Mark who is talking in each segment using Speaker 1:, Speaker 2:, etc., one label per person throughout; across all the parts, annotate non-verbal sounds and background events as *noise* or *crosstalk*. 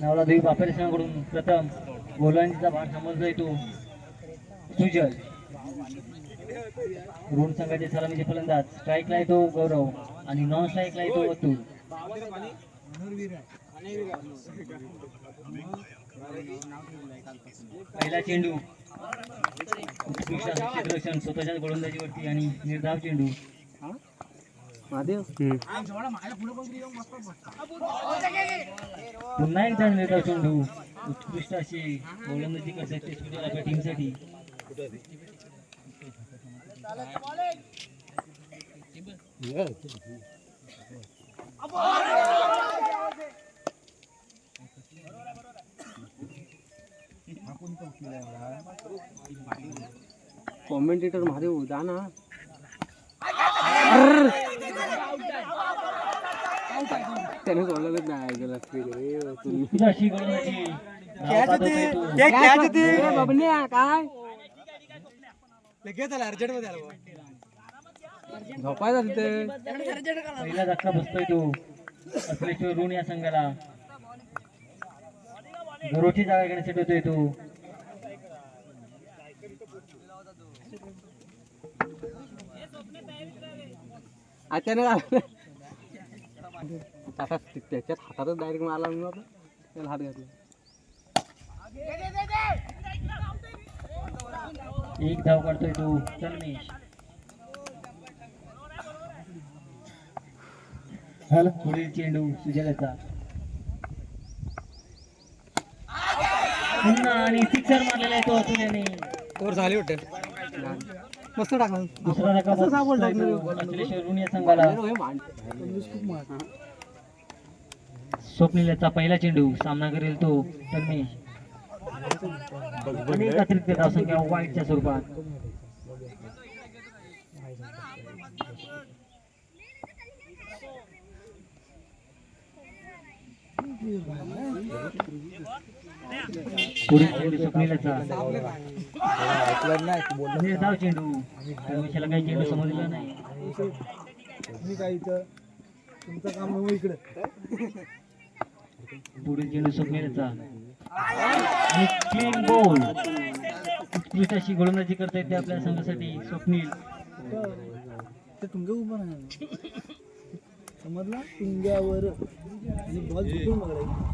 Speaker 1: नवलादेवी देवी बापेरसांकडून प्रथम गोलंदाजीचा भार समजला येतो सुजल ऋण संघाचे सलामीचे फलंदाज. स्ट्राईकला येतो गौरव आणि नॉन स्ट्राईकला येतो अतुल. पहिला चेंडू. स्वतःच्याच गोलंदाजीवरती आणि निर्धाव चेंडू. पुन्हा एकदा निर्धाव चेंडू उत्कृष्ट अशी गोलंदाजी करतात ते सुजल आपल्या टीमसाठी
Speaker 2: कॉमेंटेटर महादेव जा ना। त्याने सोडलं नाही ऐकलं
Speaker 1: उत्कृष्ट अशी गोलंदाजी धाव पाठवतोय तो.
Speaker 2: बबन्या काय झोपायचा तिथे
Speaker 1: पहिला धक्का बसतोय तो असल्याशिवाय ऋण या संघाला गरोची जागा घेण्यासाठी होतोय तो
Speaker 2: अचानक आलं. आता त्याच्यात हातातच डायरेक्ट मारला म्हणून आता त्याला हात घातला.
Speaker 1: एक धाव काढतोय तो. तन्मेश पुढील चेंडू सुजलाचा. पुन्हा आणि सिक्सर मारलेला आहे तो याने.
Speaker 2: ओर झाली वाटत. मस्त टाकला.
Speaker 1: याचा पहिला चेंडू सामना करेल तो तन्मेश अनेक अतिरिक्त धावसंख्या वाईटच्या स्वरूपात. पुढील चेंडू स्वप्नीलाचा निर्धाव चेंडू काही चेंडू समजला नाही पुढील चेंडू स्वप्नीलाचा आणि क्लीन बॉल उत्कृष्ट अशी गोलंदाजी करता येते आपल्या संघासाठी स्वप्नील
Speaker 3: समजला तुंग्यावर आणि बॉल चुकून बघायला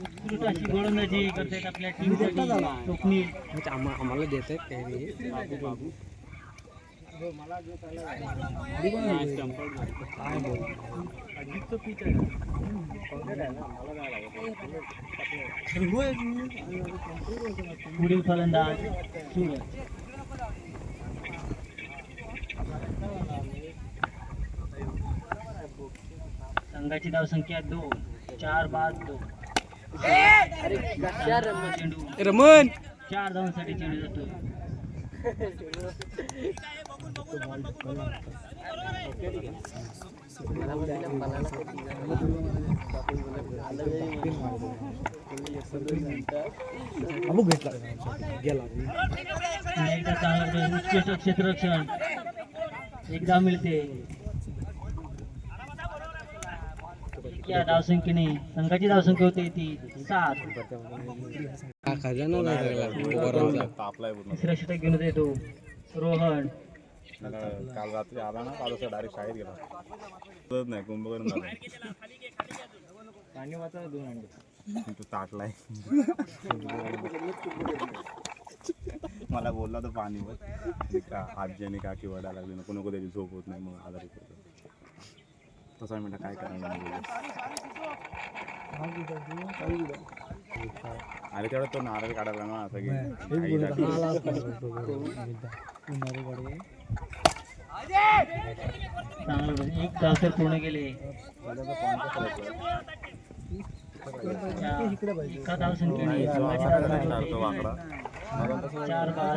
Speaker 1: गोलंदाजी आपल्या स्वप्नील
Speaker 2: आम्हाला देत
Speaker 1: पुढील फलंदाज संघाची धावसंख्या दोन चार बाद दोन.
Speaker 2: रमन.
Speaker 1: चार धावांसाठी चेंडू जातो
Speaker 3: भेटला गेला.
Speaker 1: एकदा चांगला उत्कृष्ट क्षेत्ररक्षण. एकदा मिळते. संख्या धावसंख्येने संघाची धावसंख्या होते ती सात. तिसरा षटक घेऊन येतो रोहन
Speaker 4: काल रात्री आला ना काल डायरेक्ट शाळेत गेला नाही कुंभकर्ण झाला
Speaker 1: पाणी वाचा दोन अंडे
Speaker 4: तू ताटलाय मला बोलला तर पाणी वर आणि का काकी वडा लागली नको नको त्याची झोप होत नाही मग आजारी पडतो तसा मी म्हटलं काय करायला अरे तेवढा तो नारळ काढायला ना असं की
Speaker 1: चांगलं बघ. एक धाव तर पूर्ण केले या एका धावसंख्येने संघाची धावसंख्या होते
Speaker 4: वाकडा
Speaker 1: चार बाद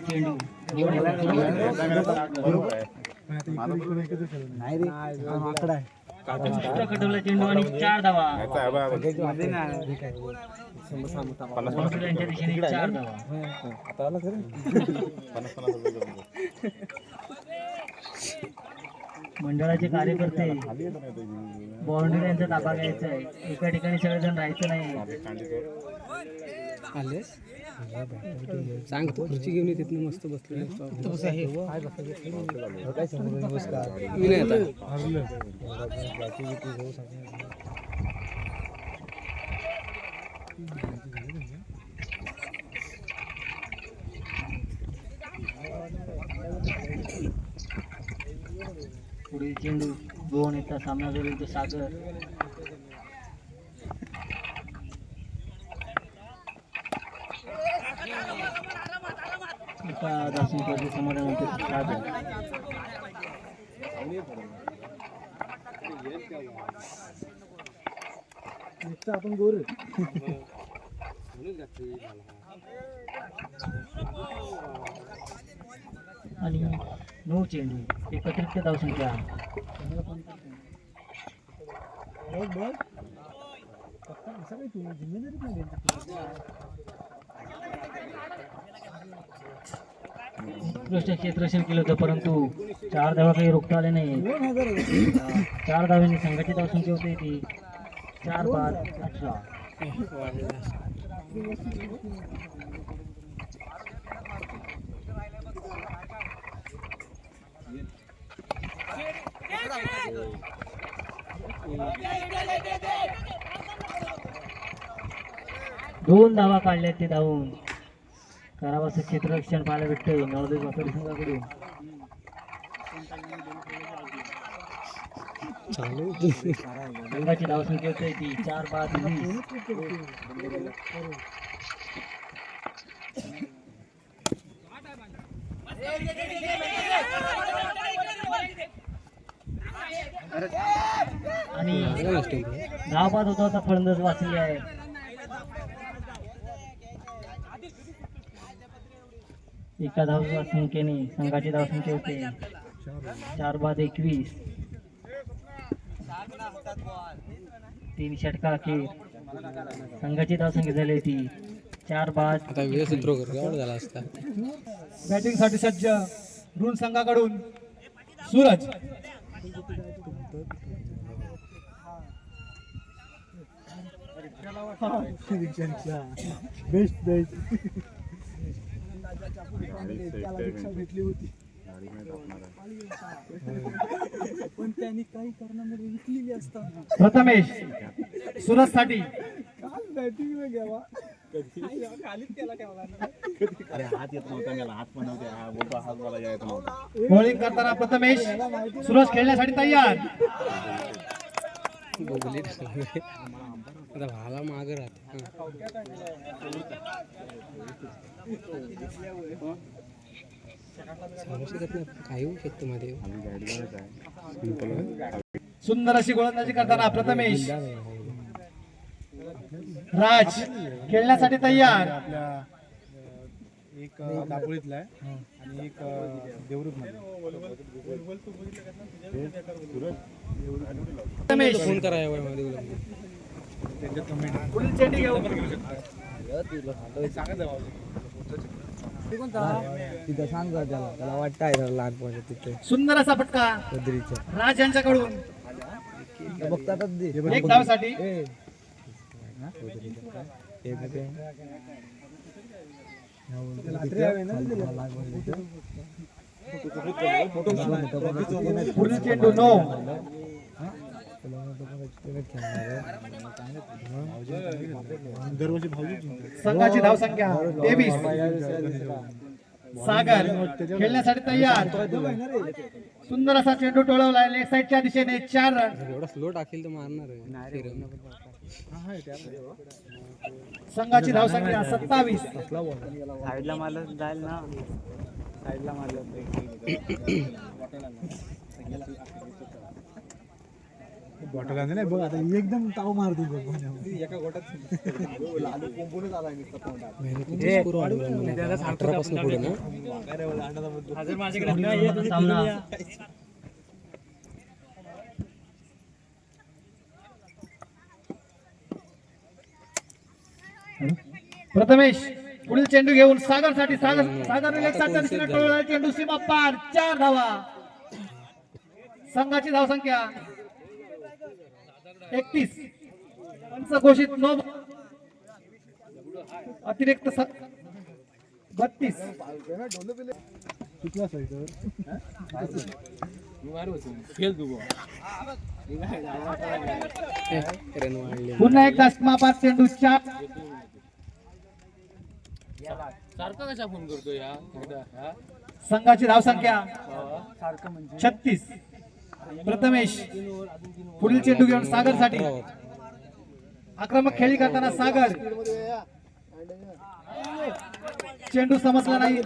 Speaker 1: चेंडू निवडून
Speaker 4: बरोबर आहे
Speaker 3: नाही रे हा आहे
Speaker 1: चेंडू आणि चार धावा यांच्या चार धावा मंडळाचे कार्यकर्ते बाउंड्री यांचा ताबा घ्यायचा आहे. एका ठिकाणी सगळेजण राहायचं नाही.
Speaker 2: सांग तू खुर्ची घेऊन येते तिथनं मस्त
Speaker 3: बसले नमस्कार
Speaker 2: मी नाही आता
Speaker 1: पुढील चेंडू दोन येतात सामना विरुद्ध सागर. एका धावसंख्येच्या समाधानानंतर सागर
Speaker 3: नुसतं आपण गोर
Speaker 1: आणि नऊ चेंडू एकत्रित धावसंख्या
Speaker 3: बघ पक्का असा काही तू नाही.
Speaker 1: उत्कृष्ट क्षेत्ररक्षण केलं होतं परंतु चार धावा काही रोखता आले नाही चार धाव्यांनी संघाची धावसंख्या होती ती चार पाच अठरा. दोन धावा काढल्यात ते धावून. करावाचं क्षेत्ररक्षण पाहायला भेटतंय. नवदेव वाकडी संघाकडून.
Speaker 2: चालू
Speaker 1: संघाची धावसंख्या होती ती. चार वीस. आणि बाद होता आता फलंदाज वाचले आहे. एका धाव संख्येने संघाची धावसंख्या होते. चार बाद एकवीस. तीन षटका अखेर. संघाची धावसंख्या झाली होती. चार बाद
Speaker 2: असता.
Speaker 3: बॅटिंगसाठी सज्ज ऋण संघाकडून. सूरज. बेस्ट बेस्ट
Speaker 4: गाडी safe आहे म्हणजे.
Speaker 3: भेटली होती. *laughs* पण त्यांनी काही कारणामुळे
Speaker 5: प्रथमेश सुरत साठी
Speaker 3: काल बॅटिंग
Speaker 4: अरे हात येत नव्हता मला. हात पण नव्हते. हा बोलतो हात मला येत नव्हता.
Speaker 5: बॉलिंग करताना प्रथमेश सुरज खेळण्यासाठी तयार.
Speaker 2: आता भाला माग राहत. काही होऊ शकतं मध्ये
Speaker 5: सुंदर अशी गोलंदाजी करताना प्रथमेश राज खेळण्यासाठी तयार.
Speaker 6: एक दापोलीतला आहे. आणि एक देवरूत
Speaker 5: प्रथमेश
Speaker 2: फोन करा या मध्ये बोला
Speaker 5: पुढील चेंडी घेऊ.
Speaker 3: तिथं सांग त्याला त्याला वाटत आहे लहानपणी तिथे
Speaker 5: सुंदर असा फटका.
Speaker 3: पदरीच्या
Speaker 5: राज यांच्याकडून.
Speaker 3: बघता
Speaker 5: एक धावसाठी. पुढील चेंडू नो
Speaker 3: तुला म्हणतो पण तिथे खेळणार आहे.
Speaker 6: दरवर्षी
Speaker 5: संघाची धावसंख्या तेवीस. सागर खेळण्यासाठी तयार. सुंदर असा चेंडू टोळवला लेफ्ट साईडच्या दिशेने चार रन
Speaker 2: एवढा स्लो टाकेल तर मारणार
Speaker 5: संघाची धावसंख्या सत्तावीस
Speaker 3: साईडला मारलं जाईल ना. साईडला मारलं
Speaker 6: बॉटल आणले नाही. बघ आता एकदम ताव मारते बघ
Speaker 2: वाढवला मला. अठरापासून पुढे ना.
Speaker 1: सामना.
Speaker 5: प्रथमेश पुढील चेंडू घेऊन सागरसाठी सागर सागर रिलेक्सच्या दिशेने टोळला चेंडू सीमा पार. चार धावा. संघाची धावसंख्या. एकतीस. पंच घोषित नो अतिरिक्त स- बत्तीस.
Speaker 6: चुकला सर
Speaker 2: रन वाढले
Speaker 5: पुन्हा एकदा सीमा पार चेंडू चार. संघाची धावसंख्या छत्तीस. प्रथमेश पुढील चेंडू घेऊन सागरसाठी आक्रमक खेळी करताना सागर. चेंडू समजला नाही.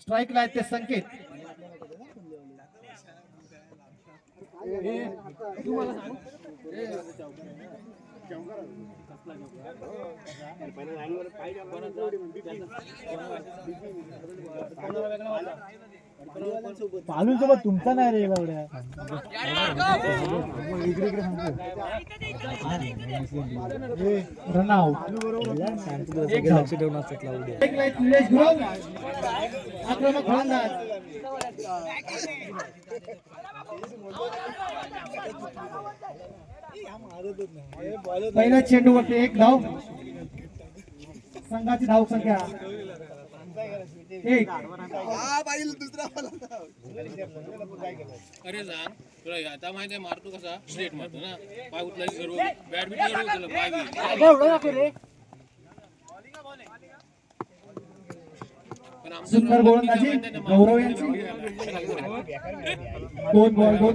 Speaker 5: स्ट्राईक ला ते संकेत.
Speaker 6: पालून सोबत तुमचा नाही रे एवढ्या इकडे इकडे सांगतो.
Speaker 2: लक्ष ठेवून
Speaker 5: आक्रमक फलंदाज पहिल्या चेंडूवरती एक धाव. संघाची धाव संख्या. एक.
Speaker 7: अरे जा. तुला आता माहिती आहे मारतो कसा? स्ट्रेट मारतो ना. पाय उचला की सर्व बॅट बीट सर्व पाय बी. पण आमचं
Speaker 5: सुंदर गोलंदाजी. गौरव यांची. दोन बॉल दोन.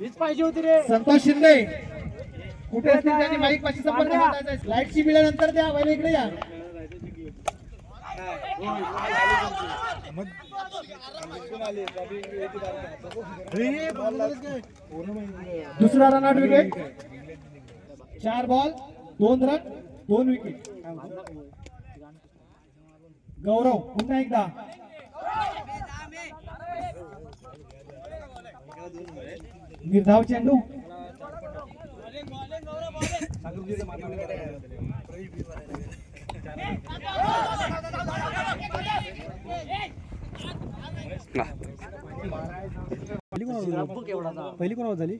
Speaker 6: हीच पाहिजे होती रे.
Speaker 5: संतोष शिंदे कुठे असतील त्यांनी माईक पाशी संपर्क साधायचा आहे. लाईटची बिलं नंतर द्या पहिले इकडे या. दुसरा रन आउट विकेट चार बॉल दोन रन दोन विकेट गौरव पुन्हा एकदा. निर्धाव चेंडू.
Speaker 6: पहिली कोणावर झाली?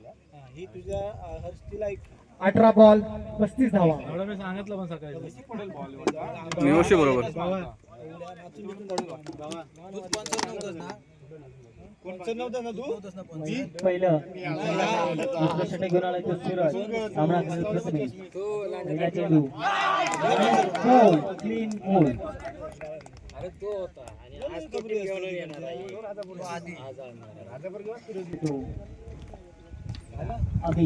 Speaker 6: ही तुझ्या हर्षतीला एक
Speaker 5: अठरा बॉल पस्तीस धावा.
Speaker 6: एवढं मी सांगितलं पण सकाळी कोणचं नव्हतं ना तू?
Speaker 5: पहिलं. दुसरं षटक घेऊन आला तो. सूरज सामना करेल प्रथमेश पहिला चेंडू क्लीन बोल अभि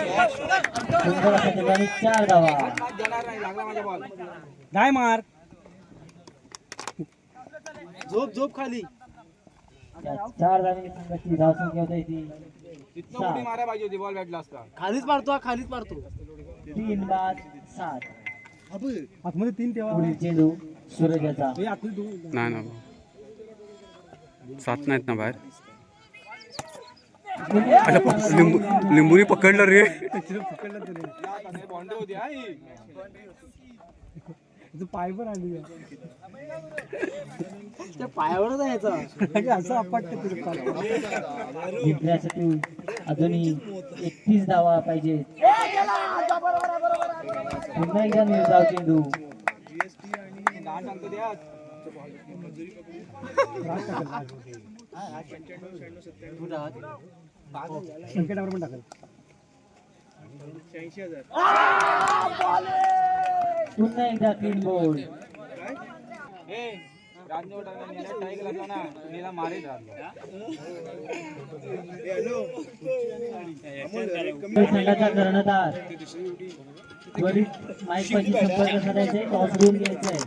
Speaker 5: सुंदर अशा ठिकाणी चार धावा.
Speaker 6: नाही मार. झोप झोप खाली.
Speaker 5: चार धावांनी संघाची धावसंख्या होते ती. सात.
Speaker 7: मारा पाहिजे होती बॉल बॅटला असता.
Speaker 6: खालीच मारतो हा खालीच मारतो.
Speaker 5: तीन बाद सात.
Speaker 6: आतमध्ये तीन ठेवा
Speaker 5: पुढील चेंडू सूरजाचा
Speaker 6: हे आतमध्ये
Speaker 8: नाही ना सात नाहीत ना बाहेर. लिंबू लिंबूनी पकडलं रे.
Speaker 6: पकडलं तरी. पाय पण आली. त्या पायावरच यायचा असं
Speaker 5: जिंकण्यासाठी अजूनही एकतीस धावा पाहिजे.
Speaker 1: पुन्हा एकदा निर्धाव चेंडू.
Speaker 6: पण टाकल
Speaker 1: पुन्हा एकदा बोर्ड संघाचा कर्णधार. त्वरित माईक पाशी संपर्क साधायचा आहे. टॉस घेऊन घ्यायचा आहे.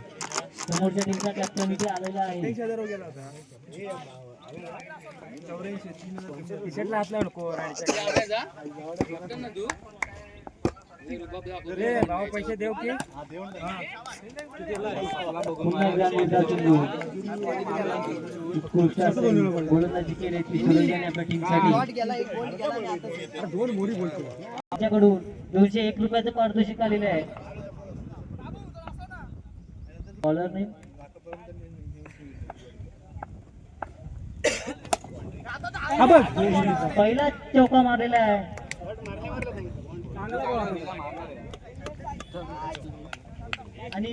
Speaker 1: समोरच्या टीमचा कॅप्टन इथे आलेला आहे.
Speaker 6: रे भाऊ पैसे देऊ की
Speaker 1: गोलंदाजी आपल्या टीमसाठी
Speaker 6: दोन मोरी बोलतो
Speaker 1: दोनशे एक रुपयाचं पारितोषिक आलेलं आहे
Speaker 6: बॉलर नाही
Speaker 1: पहिला चौका मारलेला आहे. आणि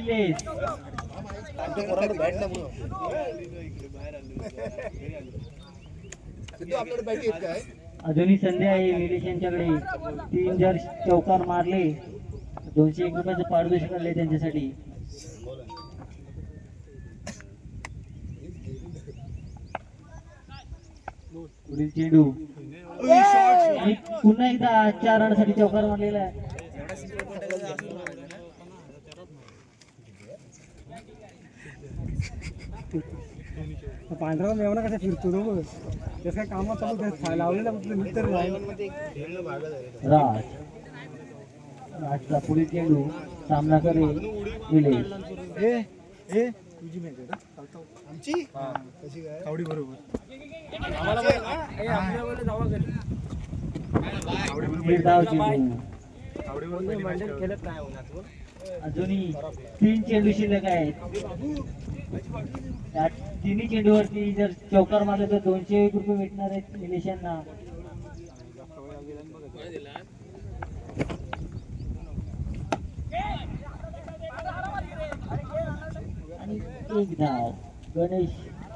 Speaker 1: अजूनही संधी आहे निलेश यांच्याकडे. तीन जर चौकार मारले दोनशे एक रुपयाचं पारितोषिक आले त्यांच्यासाठी. पुढील चेंडू. आणि पुन्हा एकदा चार रनसाठी चौकार मारलेला आहे.
Speaker 6: पांढरा मेवना कसा फिरतो तो त्यास काय कामात चालू लावलेला फक्त मी तर नाही.
Speaker 1: राज. राजचा पुढील चेंडू सामना करेल निलेश
Speaker 6: ए ए. तुझी मॅच आहे का
Speaker 9: आमची? कशी काय?
Speaker 6: आवडी बरोबर.
Speaker 1: अजूनही तीन चेंडू शिल्लक आहेत. त्या तिन्ही चेंडूवरती जर चौकार मारले तर दोनशे एक रुपये भेटणार आहेत निलेश यांना आणि एक धाव गणेश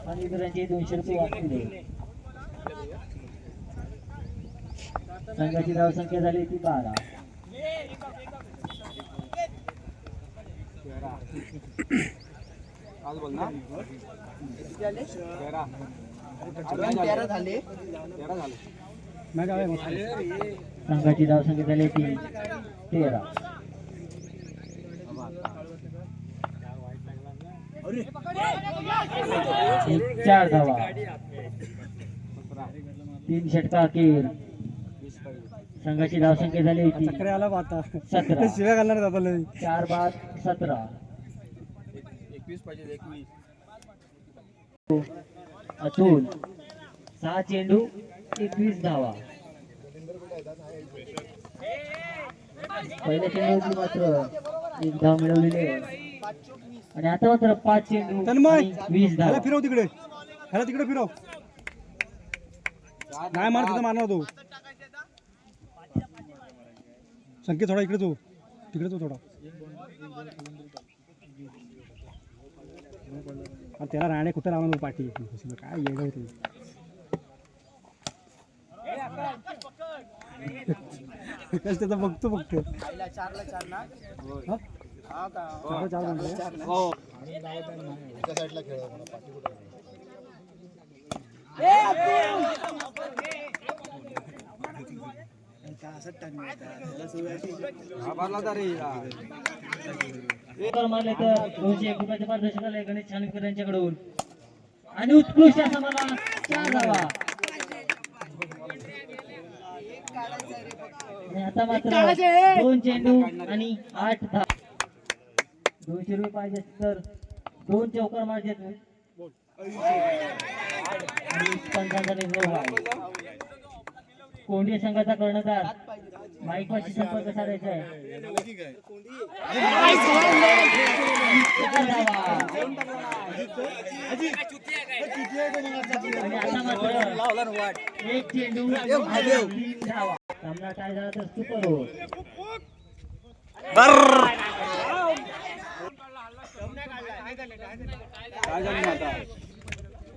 Speaker 1: आणि इतरांचे दोनशे रुपये वाचले संघाची धाव संख्या झाली ती बारा
Speaker 9: तेरा झाले
Speaker 6: मॅच आहे मस्त.
Speaker 1: संघाची धाव संख्या झाली ती तेरा चार धावा. तीन षटका अखेर. संघाची धाव संख्या झाली होती. सतरा. *laughs*
Speaker 6: शिव्या घालणार.
Speaker 1: चार बाद सतरा. अतुल. सहा चेंडू एकवीस धावा. पहिल्या चेंडूवरती मात्र. एक धाव मिळवलेली आहे. आणि आता मात्र पाच वीस धावा
Speaker 6: फिरव तिकडे. ह्याला तिकडे फिरव. नाही मार तिथं मारणार तो. संकेत थोडा इकडे तो. तिकडे तो थोडा. त्याला राणे कुठं लावणार पाठी? काय येणं होते. त्याचं बघतो बघतो.
Speaker 1: तर दोनशे गणेश छानकर यांच्याकडून आणि उत्कृष्ट असा मला चार धावा आता मात्र दोन चेंडू आणि आठ धाव. दोनशे रुपये पाहिजे तर दोन चौकार व्हावा कोंडी संघाचा कर्णधार. माईक पाशी संपर्क साधायचा आहे. चार धावा. आणि आता मात्र एक चेंडू आणि तीन धावा. सामना काय झाला तर सुपर ओव्हर
Speaker 6: काय झालं? मग आता